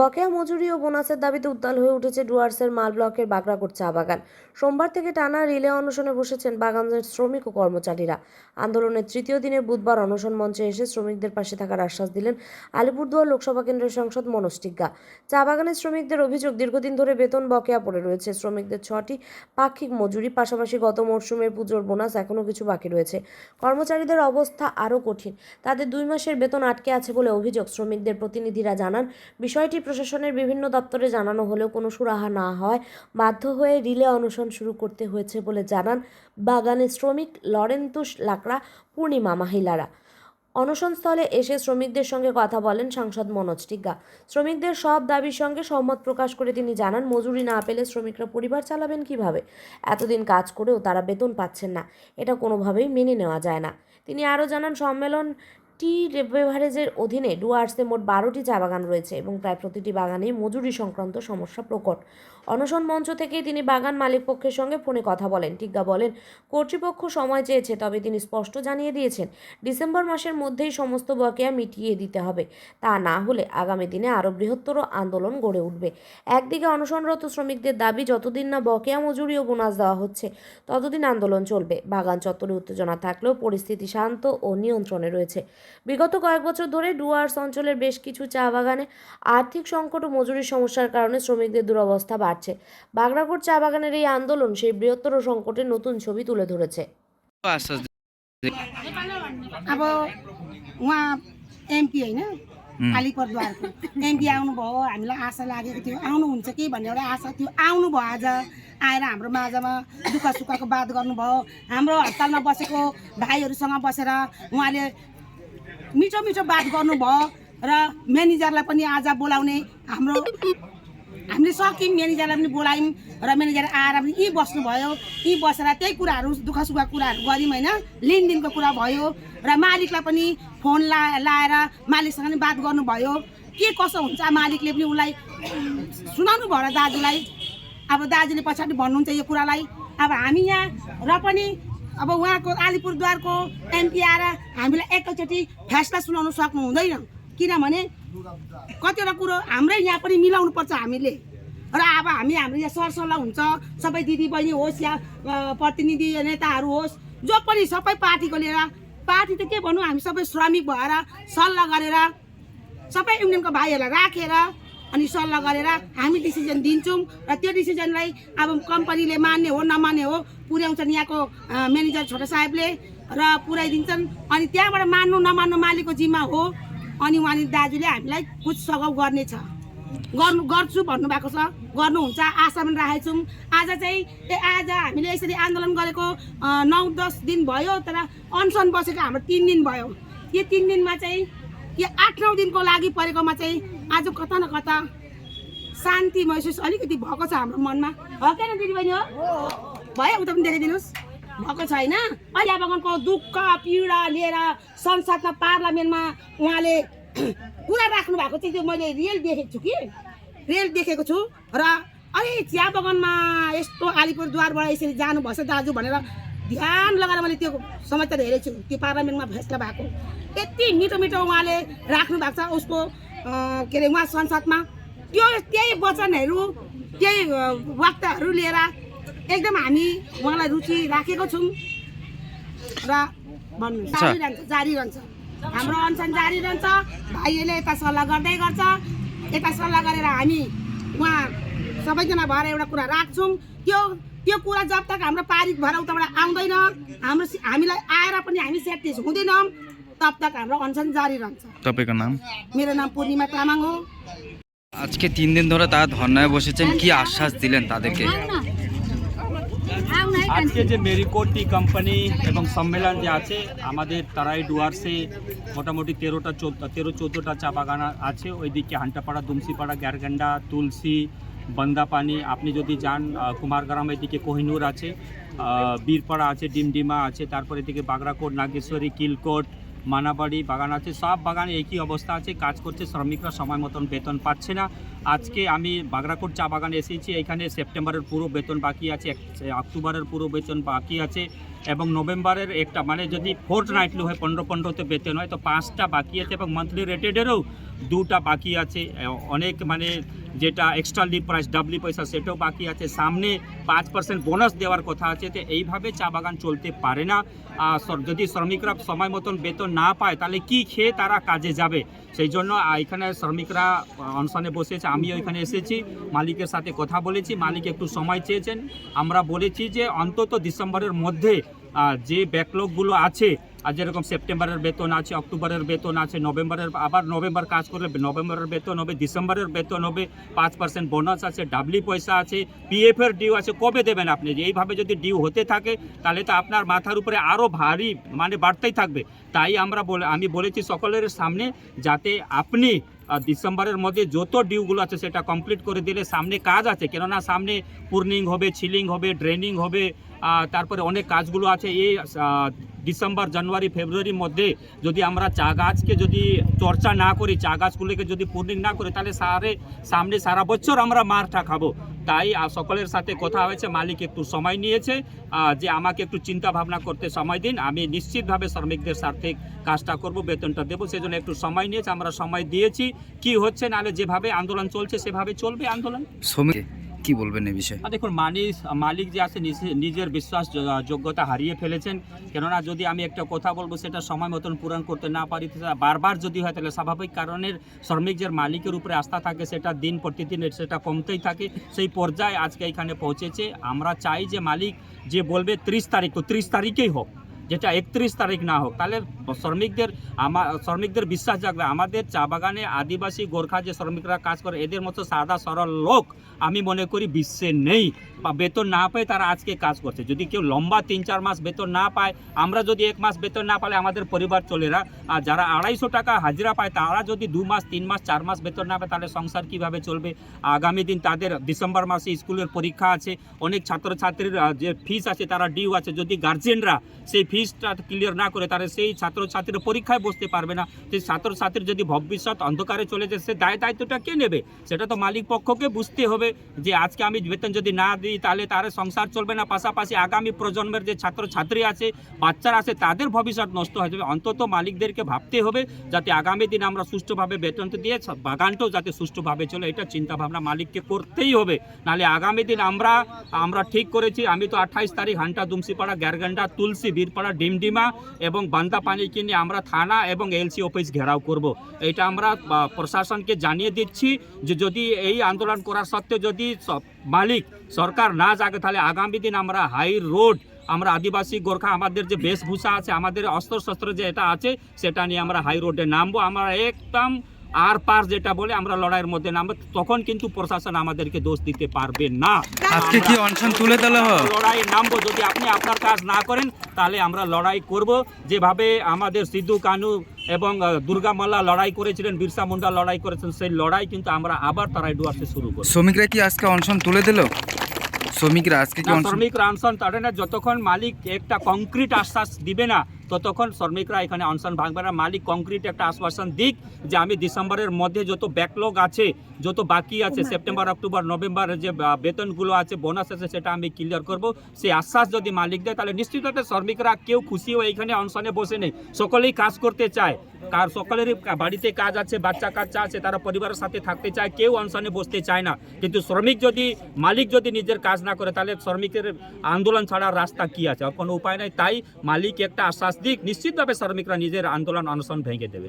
বকেয়া মজুরি ও বোনাসের দাবিতে উত্তাল হয়ে উঠেছে ডুয়ার্সের মাল ব্লকের বাগড়াকোট চা বাগান। সোমবার থেকে টানা রিলে অনশনে বসেছেন বাগানের শ্রমিক ও কর্মচারীরা। আন্দোলনের তৃতীয় দিনে বুধবার অনশন মঞ্চে এসে শ্রমিকদের পাশে থাকার আশ্বাস দিলেন আলিপুরদুয়ার লোকসভা কেন্দ্রের সাংসদ মনোজ চা বাগানের শ্রমিকদের অভিযোগ, দীর্ঘদিন ধরে বেতন বকেয়া পড়ে রয়েছে। শ্রমিকদের ছটি পাক্ষিক মজুরি, পাশাপাশি গত মরশুমের পুজোর বোনাস এখনও কিছু বাকি রয়েছে। কর্মচারীদের অবস্থা আরও কঠিন। তাদের দুই মাসের বেতন আটকে আছে বলে অভিযোগ। শ্রমিকদের প্রতিনিধিরা জানান, বিষয়টি প্রশাসনের বিভিন্ন দপ্তরে জানানো হলেও কোনো সুরাহা না হয়, বাধ্য হয়ে রিলে অনশন শুরু করতে হয়েছে বলে জানান বাগানের শ্রমিক লরেন্তুস লাকড়া, পূর্ণিমা মহিলারা। অনশনস্থলে এসে শ্রমিকদের সঙ্গে কথা বলেন সাংসদ মনোজ টিগ্গা। শ্রমিকদের সব দাবির সঙ্গে সম্মত প্রকাশ করে তিনি জানান, মজুরি না পেলে শ্রমিকরা পরিবার চালাবেন কীভাবে? এতদিন কাজ করেও তারা বেতন পাচ্ছেন না, এটা কোনোভাবেই মেনে নেওয়া যায় না। তিনি আরও জানান, সম্মেলন টি রেভারেজের অধীনে ডুয়ার্সে মোট বারোটি চা বাগান রয়েছে এবং প্রায় প্রতিটি বাগানেই মজুরি সংক্রান্ত সমস্যা প্রকট। অনশন মঞ্চ থেকেই তিনি বাগান মালিক পক্ষের সঙ্গে ফোনে কথা বলেন। টিগ্গা বলেন, কর্তৃপক্ষ সময় চেয়েছে, তবে তিনি স্পষ্ট জানিয়ে দিয়েছেন, ডিসেম্বর মাসের মধ্যেই সমস্ত বকেয়া মিটিয়ে দিতে হবে। তা না হলে আগামী দিনে আরও বৃহত্তর আন্দোলন গড়ে উঠবে। একদিকে অনশনরত শ্রমিকদের দাবি, যতদিন না বকেয়া মজুরি ও বোনাস দেওয়া হচ্ছে, ততদিন আন্দোলন চলবে। বাগান চত্বরে উত্তেজনা থাকলেও পরিস্থিতি শান্ত ও নিয়ন্ত্রণে রয়েছে। বিগত কয়েক বছর ধরে ডুয়ার্স অঞ্চলের বেশ কিছু চা বাগানে আর্থিক সংকট ও মজুরির সমস্যার কারণে শ্রমিকদের দুরবস্থা বাড়ছে। বাগড়াকোট চা বাগানের এই আন্দোলন সেই বৃহত্তর সংকটের নতুন ছবি তুলে ধরেছে आश्वास अब उहाँ एमपी होइन अलिपुरद्वारको एमपी आउनुभयो हामीलाई आशा लागेको थियो आउनुहुन्छ कि भन्ने एउटा आशा थियो आउनुभयो आज आएर हाम्रो माझमा दुःख सुखको बात गर्नुभयो हाम्रो हडतालमा बसेको भाइहरूसँग बसेर उहाँले मिठो मिठो बात गर्नुभयो र म्यानेजरलाई पनि आज बोलाउने हाम्रो हामीले सक्यौँ म्यानेजरलाई पनि बोलायौँ र म्यानेजर आएर पनि यहीँ बस्नुभयो। यहीँ बसेर त्यही कुराहरू दुःख सुख कुराहरू गऱ्यौँ होइन। लेनदेनको कुरा भयो र मालिकलाई पनि फोन ला लाएर मालिकसँग पनि बात गर्नुभयो। के कसो हुन्छ मालिकले पनि उसलाई सुनाउनु भयो र दाजुलाई। अब दाजुले पछाडि भन्नुहुन्छ यो कुरालाई। अब हामी यहाँ र पनि अब उहाँको अलिपुरद्वारको एमपी आएर हामीलाई एकैचोटि फैसला सुनाउनु सक्नु हुँदैन किनभने कतिवटा कुरो हाम्रै यहाँ पनि मिलाउनु पर्छ हामीले। र अब हामी हाम्रो यहाँ सरसल्लाह हुन्छ सबै दिदी बहिनी होस् या प्रतिनिधि नेताहरू होस् जो पनि सबै पार्टीको लिएर पार्टी त के भनौँ हामी सबै श्रमिक भएर सल्लाह गरेर सबै युनियनको भाइहरूलाई राखेर अनि सल्लाह गरेर हामी डिसिजन दिन्छौँ र त्यो डिसिजनलाई अब कम्पनीले मान्ने हो नमान्ने हो पुर्याउँछन् यहाँको म्यानेजर छोटो साहेबले र पुऱ्याइदिन्छन् अनि त्यहाँबाट मान्नु नमान्नु मालिकको जिम्मा हो। अनि उहाँले दाजुले हामीलाई कुछ सघाउ गर्नेछ गर्नु गर्छु भन्नुभएको छ। गर्नुहुन्छ आशा पनि राखेको छौँ आज चाहिँ ए आज हामीले यसरी आन्दोलन गरेको नौ दस दिन भयो तर अनसन बसेको हाम्रो तिन दिन भयो। यो तिन दिनमा चाहिँ यो आठ नौ दिनको लागि परेकोमा चाहिँ आज कता न कता शान्ति महसुस अलिकति भएको छ हाम्रो मनमा। हो क्या दिदीबहिनी हो। भयो उता पनि देखाइदिनुहोस्। भएको छैन। अहिले बगानको दुःख पीडा लिएर संसदमा पार्लियामेन्टमा उहाँले कुरा राख्नु भएको चाहिँ त्यो मैले रियल देखेको छु कि। रियल देखेको छु। र अरे चिया बगानमा यस्तो अलिपुरद्वारबाट यसरी जानुभएछ दाजु भनेर ध्यान लगाएर मैले त्यो समाचार हेरेको छु। त्यो पार्लियामेन्टमा फैसला भएको। यति मिठो मिठो उहाँले राख्नु भएको छ। उसको के अरे उहाँ संसदमा। त्यो त्यही वचनहरू त्यही वक्ताहरू लिएर एकदम हामी उहाँलाई रुचि राखेको छौँ र भन्नु जारी रहन्छ जारी रहन्छ हाम्रो अनसन जारी रहन्छ भाइहरूले यता सल्लाह गर्दै गर्छ यता सल्लाह गरेर हामी उहाँ सबैजना भएर एउटा कुरा राख्छौँ त्यो त्यो कुरा जब तक हाम्रो पारित भएर उताबाट आउँदैन हाम्रो सि- हामीलाई आएर पनि हामी सेटिस हुँदैनौँ तब तक हाम्रो अनसन जारी रहन्छ तपाईँको नाम मेरो नाम पूर्णिमा तामाङ हो আজকে তিন দিন ধরে তারা ধর্নায় বসেছেন কি আশ্বাস দিলেন তাদেরকে আজকে যে মেরিকোটি কোম্পানি এবং সম্মেলন যে আছে, আমাদের তারাই ডুয়ার্সে মোটামুটি তেরোটা চোদ্দ, তেরো চোদ্দোটা চা বাগান আছে। ওইদিকে হান্টাপাড়া, দুমসিপাড়া, গ্যারগান্ডা, তুলসী, বন্দাপানি, আপনি যদি যান কুমারগ্রাম, এদিকে কোহিনুর আছে বীরপাড়া আছে, ডিমডিমা আছে, তারপরে এদিকে বাগরাকোট, নাগেশ্বরী, কিলকোট মানাবাড়ি, বাগান আছে, সব বাগানে একই অবস্থা আছে, কাজ করছে শ্রমিকরা, সময় মতন বেতন পাচ্ছে না। আজকে আমি বাগরাকোট চা বাগানে এসেছি, এখানে সেপ্টেম্বরের পুরো বেতন বাকি আছে অক্টোবরের পুরো বেতন বাকি আছে এবং নভেম্বরের একটা মানে যদি ফোর্থ নাইটলি হয়, পনেরো পনেরোতে বেতন হয়, তো পাঁচটা বাকি আছে এবং মান্থলি রেটেডেরও দুটা বাকি আছে। অনেক মানে যেটা এক্সট্রা লিভ প্রাইস ডাবলি পয়সা সেটাও বাকি আছে। সামনে পাঁচ পার্সেন্ট বোনাস দেওয়ার কথা আছে, তো এইভাবে চা বাগান চলতে পারে না। যদি শ্রমিকরা সময় মতন বেতন না পায়, তাহলে কি খেয়ে তারা কাজে যাবে? সেই জন্য এখানে শ্রমিকরা অনশনে বসেছে। আমিও এখানে এসেছি, মালিকের সাথে কথা বলেছি, মালিক একটু সময় চেয়েছেন। আমরা বলেছি যে, অন্তত ডিসেম্বরের মধ্যে যে ব্যাকলগগুলো আছে আর যেরকম সেপ্টেম্বরের বেতন আছে, অক্টোবরের বেতন আছে, নভেম্বরের, আবার নভেম্বর কাজ করলে নভেম্বরের বেতন হবে, ডিসেম্বরের বেতন হবে, পাঁচ পার্সেন্ট বোনাস আছে ডাবলি পয়সা আছে পিএফ এর ডিউ আছে, কবে দেবেন আপনি? যে এইভাবে যদি ডিউ হতে থাকে, তাহলে তো আপনার মাথার উপরে আরও ভারী মানে বাড়তেই থাকবে। তাই আমরা বলে, আমি বলেছি সকলের সামনে, যাতে আপনি ডিসেম্বরের মধ্যে যত ডিউগুলো আছে, সেটা কমপ্লিট করে দিলে সামনে কাজ আছে। কেননা সামনে পূর্নিং হবে, ছিলিং হবে ড্রেনিং হবে তারপরে অনেক কাজগুলো আছে, এই ডিসেম্বর, জানুয়ারি ফেব্রুয়ারির মধ্যে যদি আমরা চা গাছকে যদি চর্চা না করি, চা গাছগুলোকে যদি পূর্ণিং না করি, তাহলে সারে, সামনে সারা বছর আমরা মারটা খাব। তাই সকলের সাথে কথা হয়েছে, মালিক একটু সময় নিয়েছে যে আমাকে একটু চিন্তা ভাবনা করতে সময় দিন, আমি নিশ্চিতভাবে শ্রমিকদের স্বার্থে কাজটা করব, বেতনটা দেবো, সেজন্য একটু সময় নিয়েছে, আমরা সময় দিয়েছি। কি হচ্ছে, নাহলে যেভাবে আন্দোলন চলছে, সেভাবে চলবে আন্দোলন? শ্রমিক কি বলবেন এই বিষয়ে? দেখুন, মালিক মালিক যে আছে, নিজে- নিজের বিশ্বাস যোগ্যতা হারিয়ে ফেলেছেন। কেননা যদি আমি একটা কথা বলব, সেটা সময় মতন পূরণ করতে না পারি বারবার যদি হয়, তাহলে স্বাভাবিক কারণের শ্রমিক যে মালিকের উপরে আস্থা থাকে, সেটা দিন প্রতিদিন সেটা কমতেই থাকে। সেই পর্যায়ে আজকে এখানে পৌঁছেছে। আমরা চাই যে মালিক যে বলবে, ত্রিশ তারিখ, তো ত্রিশ তারিখেই হোক। যেটা একত্রিশ তারিখ না হোক, তাহলে শ্রমিকদের আমার শ্রমিকদের বিশ্বাস জাগবে আমাদের চা বাগানে আদিবাসী গোর্খা যে শ্রমিকরা কাজ করে, এদের মতো সাদা সরল লোক আমি মনে করি বিশ্বে নেই। বা বেতন না পেয়ে তারা আজকে কাজ করছে। যদি কেউ লম্বা তিন চার মাস বেতন না পায়, আমরা যদি এক মাস বেতন না পালে আমাদের পরিবার চলে চলেরা আর যারা আড়াইশো টাকা হাজিরা পায়, তারা যদি দু মাস, তিন মাস, চার মাস বেতন না পায়, তাহলে সংসার কীভাবে চলবে? আগামী দিন তাদের ডিসেম্বর মাসে স্কুলের পরীক্ষা আছে। অনেক ছাত্রছাত্রীর যে ফিস আছে, তারা ডিউ আছে। যদি গার্জেনরা সেই ফিসটা ক্লিয়ার না করে তাহলে সেই ছাত্রছাত্রীর পরীক্ষায় বসতে পারবে না। সেই ছাত্রছাত্রীর যদি ভবিষ্যৎ অন্ধকারে চলে যায়, সে দায় দায়িত্বটা কে নেবে? সেটা তো মালিক পক্ষকে বুঝতে হবে যে আজকে আমি বেতন যদি না দিই, তাহলে তার সংসার চলবে না। পাশাপাশি আগামী প্রজন্মের যে ছাত্রছাত্রী আছে, বাচ্চারা আছে, তাদের ভবিষ্যৎ নষ্ট হয়ে যাবে। অন্তত মালিকদেরকে ভাবতে হবে যাতে আগামী দিন আমরা সুষ্ঠুভাবে বেতন দিয়ে বাগানটাও যাতে সুষ্ঠুভাবে চলে। এটা চিন্তা ভাবনা মালিককে করতেই হবে। নাহলে আগামী দিন আমরা আমরা ঠিক করেছি। আমি তো আঠাইশ তারিখ হান্টা দুমসিপাড়া গ্যারগান্ডা, তুলসী, বীরপাড়া ডিমডিমা এবং বান্দা পানি কিনে আমরা থানা এবং এলসি অফিস ঘেরাও করব। এটা আমরা প্রশাসনকে জানিয়ে দিচ্ছি যে যদি এই আন্দোলন করার সত্ত্বেও যদি মালিক, সরকার না জাগে, তাহলে আগামী দিন আমরা হাই রোড, আমরা আদিবাসী গোর্খা, আমাদের যে বেশভূষা আছে, আমাদের অস্ত্র শস্ত্র যে এটা আছে, সেটা নিয়ে আমরা হাই রোডে নামবো। আমরা একদম আর পার যেটা বলে আমরা লড়াইয়ের মধ্যে নামবো তখন কিন্তু প্রশাসন আমাদেরকে দোষ দিতে পারবে না। আজকে কি অনশন তুলে হোক লড়াই নামবো যদি আপনি আপনার কাজ না করেন তাহলে আমরা লড়াই করব। যেভাবে আমাদের সিদ্ধু কানু এবং দুর্গা মাল্লা লড়াই করেছিলেন বিরসা মুন্ডা লড়াই করেছেন সেই লড়াই কিন্তু আমরা আবার তারাই ডুয়ার্সে শুরু করব। শ্রমিকরা কি আজকে অনশন তুলে দিল? শ্রমিকরা আজকে কি অনশন শ্রমিক অনশন তাড়ে না যতক্ষণ মালিক একটা কংক্রিট আশ্বাস দিবে না ততক্ষণ শ্রমিকরা এখানে অনশন ভাঙবে না মালিক কংক্রিট একটা আশ্বাসন দিক যে আমি ডিসেম্বরের মধ্যে যত ব্যাকলগ আছে যত বাকি আছে সেপ্টেম্বর অক্টোবর নভেম্বরের যে বেতনগুলো আছে বোনাস আছে সেটা আমি ক্লিয়ার করব। সেই আশ্বাস যদি মালিক দেয় তাহলে নিশ্চিতভাবে শ্রমিকরা কেউ খুশি হয়ে এখানে অনশনে বসে নেই। সকলেই কাজ করতে চায়। কার সকলেরই বাড়িতে কাজ আছে বাচ্চা কাচ্চা আছে তারা পরিবারের সাথে থাকতে চায় কেউ অনশনে বসতে চায় না। কিন্তু শ্রমিক যদি মালিক যদি নিজের কাজ না করে তাহলে শ্রমিকের আন্দোলন ছাড়ার রাস্তা কি আছে? কোনো উপায় নাই। তাই মালিক একটা আশ্বাস দিক নিশ্চিতভাবে শ্রমিকরা নিজের আন্দোলন অনশন ভেঙে দেবে